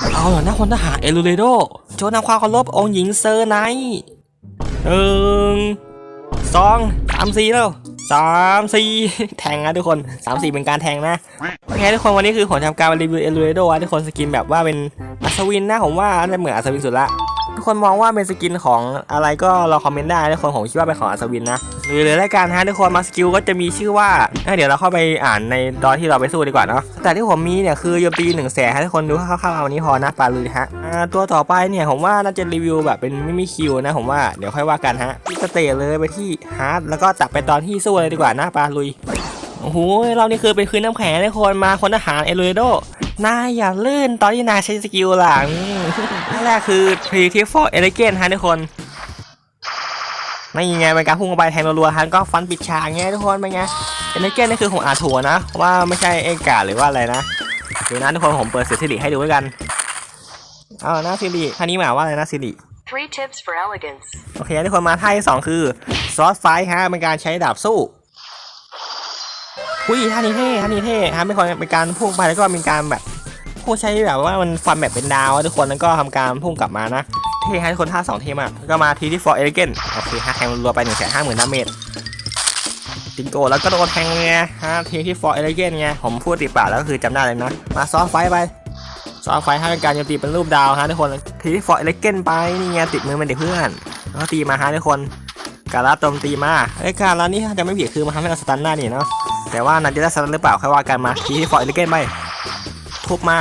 เอาล่ะนะคนทหารเอลูเรโดโจนำความเคารพองค์หญิงเซอร์ไนท์หนึ่งสองสามสี่แล้วสามสี่แทงนะทุกคนสามสี่เป็นการแทงนะโอเคทุกคนวันนี้คือผมทำการรีวิวเอลูเรโดทุกคนสกินแบบว่าเป็นอัศวินนะผมว่าน่าจะเหมือนอัศวินสุดละ ทุกคนมองว่าเป็นสกินของอะไรก็เราคอมเมนต์ได้ทุกคนผมคิดว่าเป็นของอัศวินนะหรือเลยรายการฮะทุกคนมาสกิลก็จะมีชื่อว่าเดี๋ยวเราเข้าไปอ่านในตอนที่เราไปสู้ดีกว่าเนาะแต่ที่ผมมีเนี่ยคือโยมตีหนึ่งแสนให้ทุกคนดูคร่าวๆวันนี้พอนะปลาลุยฮะตัวต่อไปเนี่ยผมว่าน่าจะรีวิวแบบเป็นไม่มีคิวนะผมว่าเดี๋ยวค่อยว่ากันฮะที่สเตจเลยไปที่ฮาร์ดแล้วก็ตัดไปตอนที่สู้เลยดีกว่านะปลาลุยโอ้โหเรานี่คือไปคืนน้ำแข็งทุกคนมาคนทหารเอลูโด นายอย่าลื่นตอนที่นายใช้สกิลหลังอันแรกคือ Creative for Elegant ฮะทุกคนไม่ยังไงเป็นการพุ่งเข้าไปแทงรัวๆฮะก็ฟันปิดฉากไงทุกคนเป็นไง Elegant นี่คือของอาถัวนะ ว่าไม่ใช่เอกาหรือว่าอะไรนะเดี๋ยวนะทุกคนผมเปิดเสียงสิริให้ดูด้วยกันเอานะสิริท่านี้หมายว่าอะไรนะสิริ Three tips for elegance. โอเคทุกคนมาท่าที่สองคือซอสไฟฮะเป็นการใช้ดาบสู้ อุ้ยท่านี้เท่ท่านี้เท่ฮะเป็นคนเป็นการพุ่งไปแล้วก็มีการแบบผู้ใช้แบบว่ามันฟันแบบเป็นดาวทุกคนแล้วก็ทำการพุ่งกลับมานะเท่ฮะทุกคนท่าสองเท่มากแล้วก็มาทีที่ for elegant โอเคฮะแทงรัวไปหนึ่งแสนห้าหมื่นดาเมจติงโกแล้วก็โดนแทงเลยไงฮะทีที่ for elegant ไงผมพูดติดปากแล้วก็คือจำได้เลยนะ มาซ้อสไฟไปซ้อฟไฟให้เป็นการโจมตีเป็นรูปดาวฮะทุกคนทีที่ฟอร์เอเลเกนไปนี่ไงติดมือเป็นเด็กเพื่อนแล้วก็ตีมาฮะทุกคนการัดโจมตีมาไอ้ยการัดนี่ถ้จะไม่ผิดคือมาทำให้เราสตันได้นี่เนาะ แต่ว่านันจะได้สตันหรือเปล่าค่อยว่ากันมาทีที่ฟอร์เอเลเกนไปทุบมา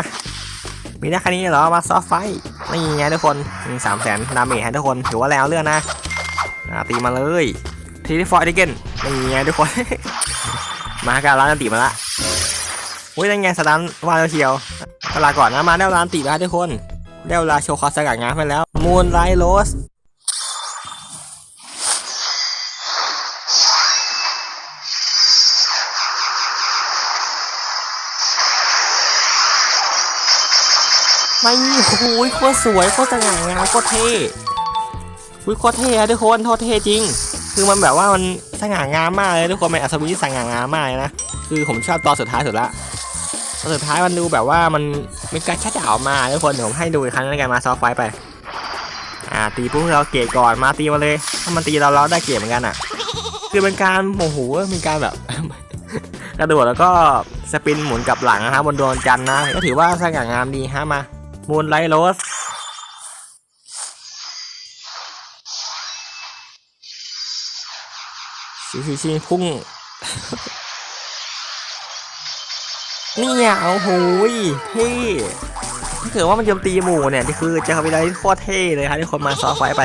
มีได้แค่นี้เหรอมาซอฟไฟนี่ไงทุกคนมีสามแสนดาเมจให้ทุกคนถือว่าแล้วเรื่องนะตีมาเลยทีที่ฟอร์เอเลเกนนี่ไงทุกคน มาการัดนันตีมาละอุ้ยนั่นไงสตันว่าแล้วเชียวตลาก่อนนะมาได้เวลาตีแล้วทุกคนได้เวลาโชว์ความสง่างามไปแล้วมูนไลท์โรส ไม่โอ้ยโคตรสวยโคตรสง่างามโคตรเท่อุ้ยโคตรเท่อะทุกคนโคตรเท่จริง คือมันแบบว่ามันสง่างามมากเลยทุกคนเป็นอัศวินที่สง่างามมากเลยนะ คือผมชอบตอนสุดท้ายสุดละตอนสุดท้ายมันดูแบบว่ามันมีการชัดดาวมาทุกคนเดี๋ยวผมให้ดูอีกครั้งในการมาซอฟไฟไป อ่าตีปุ๊บเราเกตก่อนมาตีมาเลย ถ้ามันตีเราเราได้เกตเหมือนกันอะ คือเป็นการโมโหมีการแบบกระโดดแล้วก็สปินหมุนกลับหลังนะครับบนดวงจันทร์นะก็ถือว่าสง่างามดีฮะมา มูนไลท์โรสชิชิชิพุ่ง นี่อะโอ้โหยเท่ถ้าเกิดว่ามันโจมตีหมู่เนี่ยที่คือจะเข้าไปได้โคตรเท่เลยครับที่คนมาซอฟไฟไป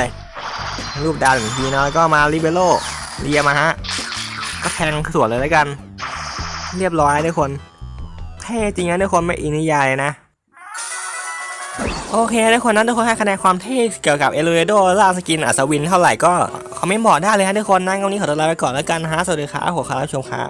รูปดาวหนึ่งทีนะแล้วก็มาริเบโลเรียมาฮะ ก็แทงสวนเลยแล้วกัน เรียบร้อยทุกคน เท่จริงนะทุกคนไม่อินนิยายนะ โอเคทุกคนนั้นทุกคนให้คะแนนความเท่เกี่ยวกับเอลูเรโดล่าสกินอัศวินเท่าไหร่ก็คอมเมนต์บอกได้เลยฮะทุกคนนะงั้นวันนี้ขอตัวลาไปก่อนแล้วกันฮะสวัสดีครับขอบคุณครับชมครับ